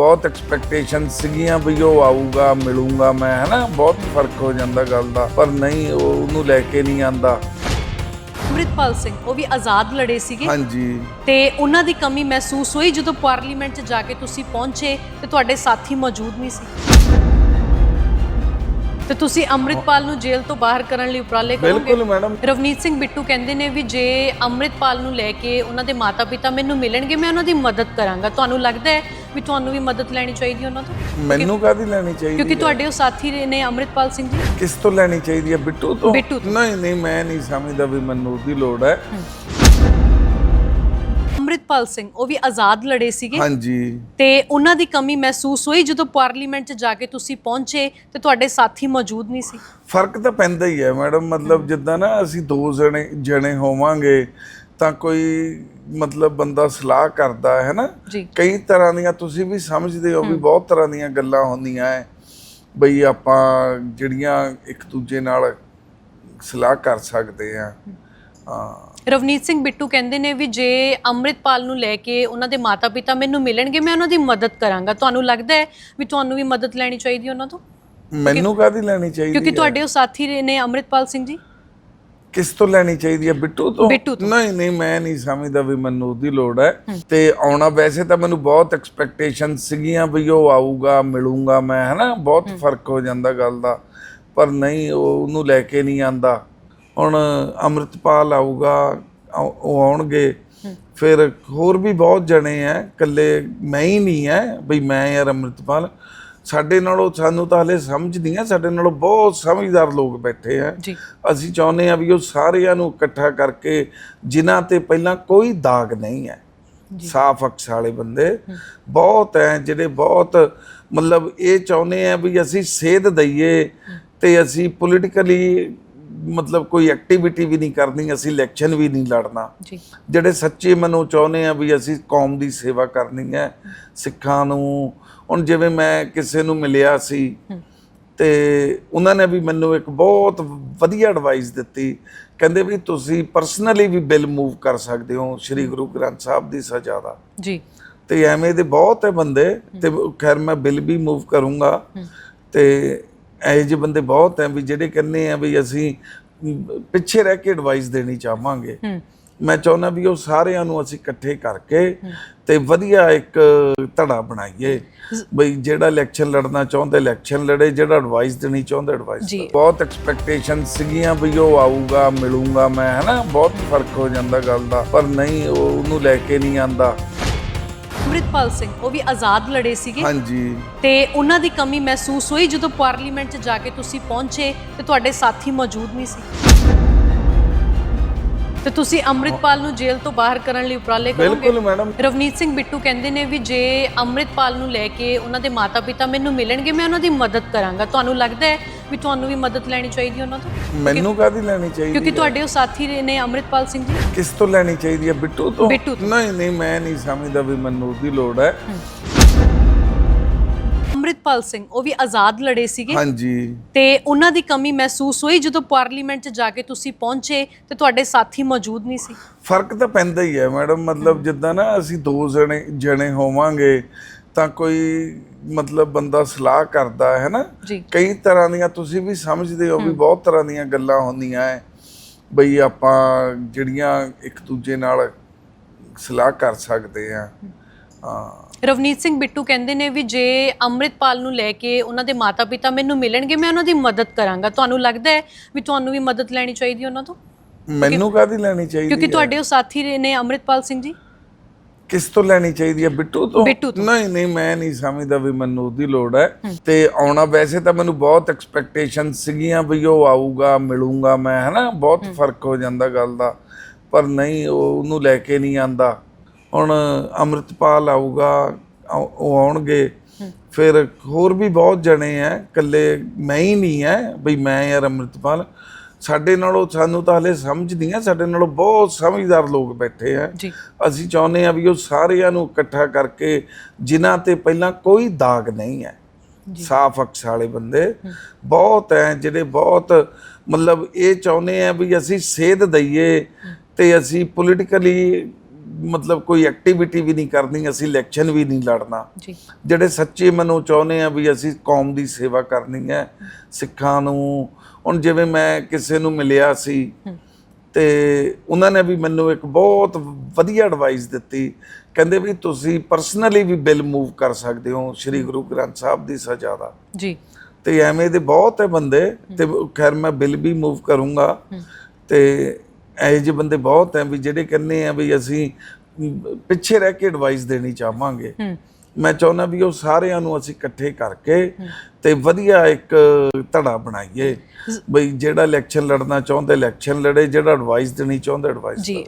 ਬਹੁਤ ਐਕਸਪੈਕਟੇਸ਼ਨ ਸੀਗੀਆਂ ਵੀ ਉਹ ਆਊਗਾ ਮਿਲੂੰਗਾ ਮੈਂ ਹਨਾ? ਬਹੁਤ ਫ਼ਰਕ ਹੋ ਜਾਂਦਾ ਗੱਲ ਦਾ ਪਰ ਨਹੀਂ ਉਹ ਉਹਨੂੰ ਲੈ ਕੇ ਨਹੀਂ ਆਂਦਾ। ਅੰਮ੍ਰਿਤਪਾਲ ਸਿੰਘ ਉਹ ਵੀ ਆਜ਼ਾਦ ਲੜੇ ਸੀਗੇ। ਹਾਂਜੀ। ਤੇ ਉਹਨਾਂ ਦੀ ਕਮੀ ਮਹਿਸੂਸ ਹੋਈ ਜਦੋਂ ਪਾਰਲੀਮੈਂਟ 'ਚ ਜਾ ਕੇ ਤੁਸੀਂ ਪਹੁੰਚੇ ਤੇ ਤੁਹਾਡੇ ਸਾਥੀ ਮੌਜੂਦ ਨਹੀਂ ਸੀ? ਤੇ ਤੁਸੀਂ ਅੰਮ੍ਰਿਤਪਾਲ ਨੂੰ ਜੇਲ੍ਹ ਤੋਂ ਬਾਹਰ ਕਰਨ ਲਈ ਉਪਰਾਲੇ ਕਰੋਗੇ? ਬਿਲਕੁਲ ਮੈਡਮ। ਰਵਨੀਤ ਸਿੰਘ ਬਿੱਟੂ ਕਹਿੰਦੇ ਨੇ ਵੀ ਜੇ ਅੰਮ੍ਰਿਤਪਾਲ ਨੂੰ ਲੈ ਕੇ ਉਹਨਾਂ ਦੇ ਮਾਤਾ-ਪਿਤਾ ਮੈਨੂੰ ਮਿਲਣਗੇ ਮੈਂ ਉਹਨਾਂ ਦੀ ਮਦਦ ਕਰਾਂਗਾ। ਤੁਹਾਨੂੰ ਲੱਗਦਾ ਹੈ ਵੀ ਤੁਹਾਨੂੰ ਵੀ ਮਦਦ ਲੈਣੀ ਚਾਹੀਦੀ ਉਹਨਾਂ ਤੋਂ? ਮੈਨੂੰ ਕਾਦੀ ਲੈਣੀ ਚਾਹੀਦੀ ਕਿਉਂਕਿ? ਤੁਹਾਡੇ ਉਹ ਸਾਥੀ ਨੇ ਅੰਮ੍ਰਿਤਪਾਲ ਸਿੰਘ ਜੀ। ਕਿਸ ਤੋਂ ਲੈਣੀ ਚਾਹੀਦੀ ਹੈ? ਬਿੱਟੂ ਤੋਂ? ਬਿੱਟੂ ਤੋਂ। ਨਹੀਂ ਨਹੀਂ ਮੈਂ ਨਹੀਂ ਸਮਝਦਾ ਵੀ ਮੈਨੂੰ ਉਹਦੀ ਲੋੜ ਹੈ। ਅੰਮ੍ਰਿਤਪਾਲ ਸਿੰਘ ਉਹ ਵੀ ਆਜ਼ਾਦ ਲੜੇ ਸੀਗੇ। ਹਾਂਜੀ। ਤੇ ਉਹਨਾਂ ਦੀ ਕਮੀ ਮਹਿਸੂਸ ਹੋਈ ਜਦੋਂ ਪਾਰਲੀਮੈਂਟ 'ਚ ਜਾ ਕੇ ਤੁਸੀਂ ਪਹੁੰਚੇ ਤੇ ਤੁਹਾਡੇ ਸਾਥੀ ਮੌਜੂਦ ਨਹੀਂ ਸੀ? ਫ਼ਰਕ ਤਾਂ ਪੈਂਦਾ ਹੀ ਹੈ ਮੈਡਮ ਮਤਲਬ ਜਿੱਦਾਂ ਨਾ ਅਸੀਂ ਦੋ ਜਣੇ ਜਣੇ ਹੋਵਾਂਗੇ ਤਾਂ ਕੋਈ ਮਤਲਬ ਬੰਦਾ ਸਲਾਹ ਕਰਦਾ ਹੈ ਨਾ। ਕਈ ਤਰ੍ਹਾਂ ਦੀਆਂ ਤੁਸੀਂ ਵੀ ਸਮਝਦੇ ਹੋ ਵੀ ਬਹੁਤ ਤਰ੍ਹਾਂ ਦੀਆਂ ਗੱਲਾਂ ਹੁੰਦੀਆਂ ਐ ਬਈ ਆਪਾਂ ਜਿਹੜੀਆਂ ਇੱਕ ਦੂਜੇ ਨਾਲ ਸਲਾਹ ਕਰ ਸਕਦੇ ਆ ਹਾਂ। ਰਵਨੀਤ ਸਿੰਘ ਬਿੱਟੂ ਕਹਿੰਦੇ ਨੇ ਵੀ ਜੇ ਅੰਮ੍ਰਿਤਪਾਲ ਨੂੰ ਲੈ ਕੇ ਉਹਨਾਂ ਦੇ ਮਾਤਾ-ਪਿਤਾ ਮੈਨੂੰ ਮਿਲਣਗੇ ਮੈਂ ਉਹਨਾਂ ਦੀ ਮਦਦ ਕਰਾਂਗਾ। ਤੁਹਾਨੂੰ ਲੱਗਦਾ ਹੈ ਵੀ ਤੁਹਾਨੂੰ ਵੀ ਮਦਦ ਲੈਣੀ ਚਾਹੀਦੀ ਉਹਨਾਂ ਤੋਂ? ਮੈਨੂੰ ਕਾਦੀ ਲੈਣੀ ਚਾਹੀਦੀ ਕਿਉਂਕਿ? ਤੁਹਾਡੇ ਉਹ ਸਾਥੀ ਨੇ ਅੰਮ੍ਰਿਤਪਾਲ ਸਿੰਘ ਜੀ। ਕਿਸ ਤੋਂ ਲੈਣੀ ਚਾਹੀਦੀ ਹੈ? ਬਿੱਟੂ ਤੋਂ? ਬਿੱਟੂ ਤੋਂ। ਨਹੀਂ ਨਹੀਂ ਮੈਂ ਨਹੀਂ ਸਮਝਦਾ ਵੀ ਮੈਨੂੰ ਉਹਦੀ ਲੋੜ ਹੈ। ਤੇ ਆਉਣਾ ਵੈਸੇ ਤਾਂ ਮੈਨੂੰ ਬਹੁਤ ਐਕਸਪੈਕਟੇਸ਼ਨ ਸੀਗੀਆਂ ਵੀ ਉਹ ਆਊਗਾ ਮਿਲੂੰਗਾ ਮੈਂ ਹਨਾ? ਬਹੁਤ ਫ਼ਰਕ ਹੋ ਜਾਂਦਾ ਗੱਲ ਦਾ। ਪਰ ਨਹੀਂ ਉਹ ਉਹਨੂੰ ਲੈ ਕੇ ਨਹੀਂ ਆਂਦਾ। ਹੁਣ ਅੰਮ੍ਰਿਤਪਾਲ ਆਊਗਾ ਉਹ ਆਉਣਗੇ। ਫਿਰ ਹੋਰ ਵੀ ਬਹੁਤ ਜਣੇ ਆ ਇਕੱਲੇ ਮੈਂ ਹੀ ਨਹੀਂ ਹੈ ਬਈ ਮੈਂ ਯਾਰ ਅੰਮ੍ਰਿਤਪਾਲ। ਸਾਡੇ ਨਾਲੋਂ ਸਾਨੂੰ ਤਾਂ ਹਲੇ ਸਮਝ ਨਹੀਂ ਆ ਸਾਡੇ ਨਾਲੋਂ ਬਹੁਤ ਸਮਝਦਾਰ ਲੋਕ ਬੈਠੇ ਆ ਅਸੀਂ ਚਾਹੁੰਦੇ ਆ ਵੀ ਉਹ ਸਾਰਿਆਂ ਨੂੰ ਇਕੱਠਾ ਕਰਕੇ ਜਿਨ੍ਹਾਂ ਤੇ ਪਹਿਲਾਂ ਕੋਈ ਦਾਗ ਨਹੀਂ ਹੈ ਸਾਫ਼ ਅਕਸ ਵਾਲੇ ਬੰਦੇ। ਬਹੁਤ ਹੈ ਜਿਹੜੇ ਬਹੁਤ ਮਤਲਬ ਇਹ ਚਾਹੁੰਦੇ ਆ ਵੀ ਅਸੀਂ ਸੇਧ ਦਈਏ ਤੇ ਅਸੀਂ ਪੋਲੀਟੀਕਲੀ ਮਤਲਬ ਕੋਈ ਐਕਟੀਵਿਟੀ ਵੀ ਨਹੀਂ ਕਰਨੀ ਅਸੀਂ ਇਲੈਕਸ਼ਨ ਵੀ ਨਹੀਂ ਲੜਨਾ। ਜੀ। ਜਿਹੜੇ ਸੱਚੇ ਮਨੋਂ ਚਾਹੁੰਦੇ ਆ ਵੀ ਅਸੀਂ ਕੌਮ ਦੀ ਸੇਵਾ ਕਰਨੀ ਹੈ ਸਿੱਖਾਂ ਨੂੰ। ਹੁਣ ਜਿਵੇਂ ਮੈਂ ਕਿਸੇ ਨੂੰ ਮਿਲਿਆ ਸੀ ਤੇ ਉਹਨਾਂ ਨੇ ਵੀ ਮੈਨੂੰ ਇੱਕ ਬਹੁਤ ਵਧੀਆ ਐਡਵਾਈਸ ਦਿੱਤੀ। ਕਹਿੰਦੇ ਵੀ ਤੁਸੀਂ ਪਰਸਨਲੀ ਵੀ ਬਿੱਲ ਮੂਵ ਕਰ ਸਕਦੇ ਹੋ ਸ੍ਰੀ ਗੁਰੂ ਗ੍ਰੰਥ ਸਾਹਿਬ ਦੀ ਸਜ਼ਾ ਦਾ। ਜੀ। ਤੇ ਐਵੇਂ ਦੇ ਬਹੁਤ ਹੈ ਬੰਦੇ ਤੇ ਖੈਰ ਮੈਂ ਬਿੱਲ ਵੀ ਮੂਵ ਕਰੂੰਗਾ। ਤੇ ਇਹੋ ਜਿਹੇ ਬੰਦੇ ਬਹੁਤ ਹੈ ਵੀ ਜਿਹੜੇ ਕਹਿੰਦੇ ਆ ਵੀ ਅਸੀਂ ਪਿੱਛੇ ਰਹਿ ਕੇ ਐਡਵਾਈਸ ਦੇਣੀ ਚਾਹਾਂਗੇ। ਮੈਂ ਚਾਹੁੰਦਾ ਵੀ ਉਹ ਸਾਰਿਆਂ ਨੂੰ ਅਸੀਂ ਇਕੱਠੇ ਕਰਕੇ ਤੇ ਵਧੀਆ ਇੱਕ ਧੜਾ ਬਣਾਈਏ। ਬਈ ਜਿਹੜਾ ਇਲੈਕਸ਼ਨ ਲੜਨਾ ਚਾਹੁੰਦਾ ਇਲੈਕਸ਼ਨ ਲੜੇ ਜਿਹੜਾ ਐਡਵਾਈਸ ਦੇਣੀ ਚਾਹੁੰਦਾ ਐਡਵਾਈਸ। ਬਹੁਤ ਐਕਸਪੈਕਟੇਸ਼ਨ ਸੀਗੀਆਂ ਵੀ ਉਹ ਆਊਗਾ ਮਿਲੂੰਗਾ ਮੈਂ ਹਨਾ? ਬਹੁਤ ਫ਼ਰਕ ਹੋ ਜਾਂਦਾ ਗੱਲ ਦਾ। ਪਰ ਨਹੀਂ ਉਹ ਉਹਨੂੰ ਲੈ ਕੇ ਨਹੀਂ ਆਂਦਾ। ਅੰਮ੍ਰਿਤਪਾਲ ਸਿੰਘ ਉਹ ਵੀ ਆਜ਼ਾਦ ਲੜੇ ਸੀਗੇ। ਹਾਂਜੀ। ਤੇ ਉਹਨਾਂ ਦੀ ਕਮੀ ਮਹਿਸੂਸ ਹੋਈ ਜਦੋਂ ਪਾਰਲੀਮੈਂਟ 'ਚ ਜਾ ਕੇ ਤੁਸੀਂ ਪਹੁੰਚੇ ਤੇ ਤੁਹਾਡੇ ਸਾਥੀ ਮੌਜੂਦ ਨਹੀਂ ਸੀ? ਤੇ ਤੁਸੀਂ ਅੰਮ੍ਰਿਤਪਾਲ ਨੂੰ ਜੇਲ੍ਹ ਤੋਂ ਬਾਹਰ ਕਰਨ ਲਈ ਉਪਰਾਲੇ ਕਰੋਗੇ? ਬਿਲਕੁਲ ਮੈਡਮ। ਰਵਨੀਤ ਸਿੰਘ ਬਿੱਟੂ ਕਹਿੰਦੇ ਨੇ ਵੀ ਜੇ ਅੰਮ੍ਰਿਤਪਾਲ ਨੂੰ ਲੈ ਕੇ ਉਹਨਾਂ ਦੇ ਮਾਤਾ-ਪਿਤਾ ਮੈਨੂੰ ਮਿਲਣਗੇ ਮੈਂ ਉਹਨਾਂ ਦੀ ਮਦਦ ਕਰਾਂਗਾ। ਤੁਹਾਨੂੰ ਲੱਗਦਾ ਹੈ ਵੀ ਤੁਹਾਨੂੰ ਵੀ ਮਦਦ ਲੈਣੀ ਚਾਹੀਦੀ ਉਹਨਾਂ ਤੋਂ? ਮੈਨੂੰ ਕਾਦੀ ਲੈਣੀ ਚਾਹੀਦੀ ਕਿਉਂਕਿ? ਤੁਹਾਡੇ ਉਹ ਸਾਥੀ ਨੇ ਅੰਮ੍ਰਿਤਪਾਲ ਸਿੰਘ ਜੀ। ਕਿਸ ਤੋਂ ਲੈਣੀ ਚਾਹੀਦੀ ਹੈ? ਬਿੱਟੂ ਤੋਂ? ਬਿੱਟੂ ਤੋਂ। ਨਹੀਂ ਨਹੀਂ ਮੈਂ ਨਹੀਂ ਸਮਝਦਾ ਵੀ ਮੈਨੂੰ ਉਹਦੀ ਲੋੜ ਹੈ। ਅੰਮ੍ਰਿਤਪਾਲ ਸਿੰਘ ਉਹ ਵੀ ਆਜ਼ਾਦ ਲੜੇ ਸੀਗੇ। ਹਾਂਜੀ। ਤੇ ਉਹਨਾਂ ਦੀ ਕਮੀ ਮਹਿਸੂਸ ਹੋਈ ਜਦੋਂ ਪਾਰਲੀਮੈਂਟ 'ਚ ਜਾ ਕੇ ਤੁਸੀਂ ਪਹੁੰਚੇ ਤੇ ਤੁਹਾਡੇ ਸਾਥੀ ਮੌਜੂਦ ਨਹੀਂ ਸੀ? ਫ਼ਰਕ ਤਾਂ ਪੈਂਦਾ ਹੀ ਹੈ ਮੈਡਮ ਮਤਲਬ ਜਿੱਦਾਂ ਨਾ ਅਸੀਂ ਦੋ ਜਣੇ ਜਣੇ ਹੋਵਾਂਗੇ ਤਾਂ ਕੋਈ ਮਤਲਬ ਬੰਦਾ ਸਲਾਹ ਕਰਦਾ ਹੈ ਨਾ। ਕਈ ਤਰ੍ਹਾਂ ਦੀਆਂ ਤੁਸੀਂ ਵੀ ਸਮਝਦੇ ਹੋ ਵੀ ਬਹੁਤ ਤਰ੍ਹਾਂ ਦੀਆਂ ਗੱਲਾਂ ਹੁੰਦੀਆਂ ਐ ਬਈ ਆਪਾਂ ਜਿਹੜੀਆਂ ਇੱਕ ਦੂਜੇ ਨਾਲ ਸਲਾਹ ਕਰ ਸਕਦੇ ਆ ਹਾਂ। ਰਵਨੀਤ ਸਿੰਘ ਬਿੱਟੂ ਕਹਿੰਦੇ ਨੇ ਵੀ ਜੇ ਅੰਮ੍ਰਿਤਪਾਲ ਨੂੰ ਲੈ ਕੇ ਉਹਨਾਂ ਦੇ ਮਾਤਾ-ਪਿਤਾ ਮੈਨੂੰ ਮਿਲਣਗੇ ਮੈਂ ਉਹਨਾਂ ਦੀ ਮਦਦ ਕਰਾਂਗਾ। ਤੁਹਾਨੂੰ ਲੱਗਦਾ ਹੈ ਵੀ ਤੁਹਾਨੂੰ ਵੀ ਮਦਦ ਲੈਣੀ ਚਾਹੀਦੀ ਉਹਨਾਂ ਤੋਂ? ਮੈਨੂੰ ਕਾਦੀ ਲੈਣੀ ਚਾਹੀਦੀ ਕਿਉਂਕਿ? ਤੁਹਾਡੇ ਉਹ ਸਾਥੀ ਨੇ ਅੰਮ੍ਰਿਤਪਾਲ ਸਿੰਘ ਜੀ। ਕਿਸ ਤੋਂ ਲੈਣੀ ਚਾਹੀਦੀ ਹੈ? ਬਿੱਟੂ ਤੋਂ? ਬਿੱਟੂ ਤੋਂ। ਨਹੀਂ ਨਹੀਂ ਮੈਂ ਨਹੀਂ ਸਮਝਦਾ ਵੀ ਮੈਨੂੰ ਉਹਦੀ ਲੋੜ ਹੈ। ਤੇ ਆਉਣਾ ਵੈਸੇ ਤਾਂ ਮੈਨੂੰ ਬਹੁਤ ਐਕਸਪੈਕਟੇਸ਼ਨ ਸੀਗੀਆਂ ਵੀ ਉਹ ਆਊਗਾ ਮਿਲੂੰਗਾ ਮੈਂ ਹਨਾ? ਬਹੁਤ ਫ਼ਰਕ ਹੋ ਜਾਂਦਾ ਗੱਲ ਦਾ। ਪਰ ਨਹੀਂ ਉਹ ਉਹਨੂੰ ਲੈ ਕੇ ਨਹੀਂ ਆਂਦਾ। ਹੁਣ ਅੰਮ੍ਰਿਤਪਾਲ ਆਊਗਾ ਉਹ ਆਉਣਗੇ। ਫਿਰ ਹੋਰ ਵੀ ਬਹੁਤ ਜਣੇ ਆ ਇਕੱਲੇ ਮੈਂ ਹੀ ਨਹੀਂ ਹੈ ਬਈ ਮੈਂ ਯਾਰ ਅੰਮ੍ਰਿਤਪਾਲ। ਸਾਡੇ ਨਾਲੋਂ ਸਾਨੂੰ ਤਾਂ ਹਲੇ ਸਮਝ ਨਹੀਂ ਆ ਸਾਡੇ ਨਾਲੋਂ ਬਹੁਤ ਸਮਝਦਾਰ ਲੋਕ ਬੈਠੇ ਆ ਅਸੀਂ ਚਾਹੁੰਦੇ ਆ ਵੀ ਉਹ ਸਾਰਿਆਂ ਨੂੰ ਇਕੱਠਾ ਕਰਕੇ ਜਿਨ੍ਹਾਂ ਤੇ ਪਹਿਲਾਂ ਕੋਈ ਦਾਗ ਨਹੀਂ ਹੈ ਸਾਫ਼ ਅਕਸ ਵਾਲੇ ਬੰਦੇ। ਬਹੁਤ ਹੈ ਜਿਹੜੇ ਬਹੁਤ ਮਤਲਬ ਇਹ ਚਾਹੁੰਦੇ ਆ ਵੀ ਅਸੀਂ ਸੇਧ ਦਈਏ ਤੇ ਅਸੀਂ ਪੋਲੀਟੀਕਲੀ ਮਤਲਬ ਕੋਈ ਐਕਟੀਵਿਟੀ ਵੀ ਨਹੀਂ ਕਰਨੀ ਅਸੀਂ ਇਲੈਕਸ਼ਨ ਵੀ ਨਹੀਂ ਲੜਨਾ। ਜੀ। ਜਿਹੜੇ ਸੱਚੇ ਮਨੋਂ ਚਾਹੁੰਦੇ ਆ ਵੀ ਅਸੀਂ ਕੌਮ ਦੀ ਸੇਵਾ ਕਰਨੀ ਹੈ ਸਿੱਖਾਂ ਨੂੰ ਹੁਣ ਜਿਵੇਂ ਮੈਂ ਕਿਸੇ ਨੂੰ ਮਿਲਿਆ ਸੀ ਤੇ ਉਹਨਾਂ ਨੇ ਵੀ ਮੈਨੂੰ ਇੱਕ ਬਹੁਤ ਵਧੀਆ ਐਡਵਾਈਸ ਦਿੱਤੀ। ਕਹਿੰਦੇ ਵੀ ਤੁਸੀਂ ਪਰਸਨਲੀ ਵੀ ਬਿੱਲ ਮੂਵ ਕਰ ਸਕਦੇ ਹੋ ਸ੍ਰੀ ਗੁਰੂ ਗ੍ਰੰਥ ਸਾਹਿਬ ਦੀ ਸਜ਼ਾ ਦਾ। ਜੀ। ਤੇ ਐਵੇਂ ਦੇ ਬਹੁਤ ਹੈ ਬੰਦੇ ਤੇ ਖੈਰ ਮੈਂ ਬਿੱਲ ਵੀ ਮੂਵ ਕਰੂੰਗਾ। ਤੇ ਇਹੋ ਜਿਹੇ ਬੰਦੇ ਬਹੁਤ ਹੈ ਵੀ ਜਿਹੜੇ ਕਹਿੰਦੇ ਆ ਵੀ ਅਸੀਂ ਪਿੱਛੇ ਰਹਿ ਕੇ ਐਡਵਾਈਸ ਦੇਣੀ ਚਾਹਾਂਗੇ। ਮੈਂ ਚਾਹੁੰਦਾ ਵੀ ਉਹ ਸਾਰਿਆਂ ਨੂੰ ਅਸੀਂ ਇਕੱਠੇ ਕਰਕੇ ਤੇ ਵਧੀਆ ਇੱਕ ਧੜਾ ਬਣਾਈਏ। ਬਈ ਜਿਹੜਾ ਇਲੈਕਸ਼ਨ ਲੜਨਾ ਚਾਹੁੰਦਾ ਇਲੈਕਸ਼ਨ ਲੜੇ ਜਿਹੜਾ ਐਡਵਾਈਸ ਦੇਣੀ ਚਾਹੁੰਦਾ ਐਡਵਾਈਸ ਜੀ।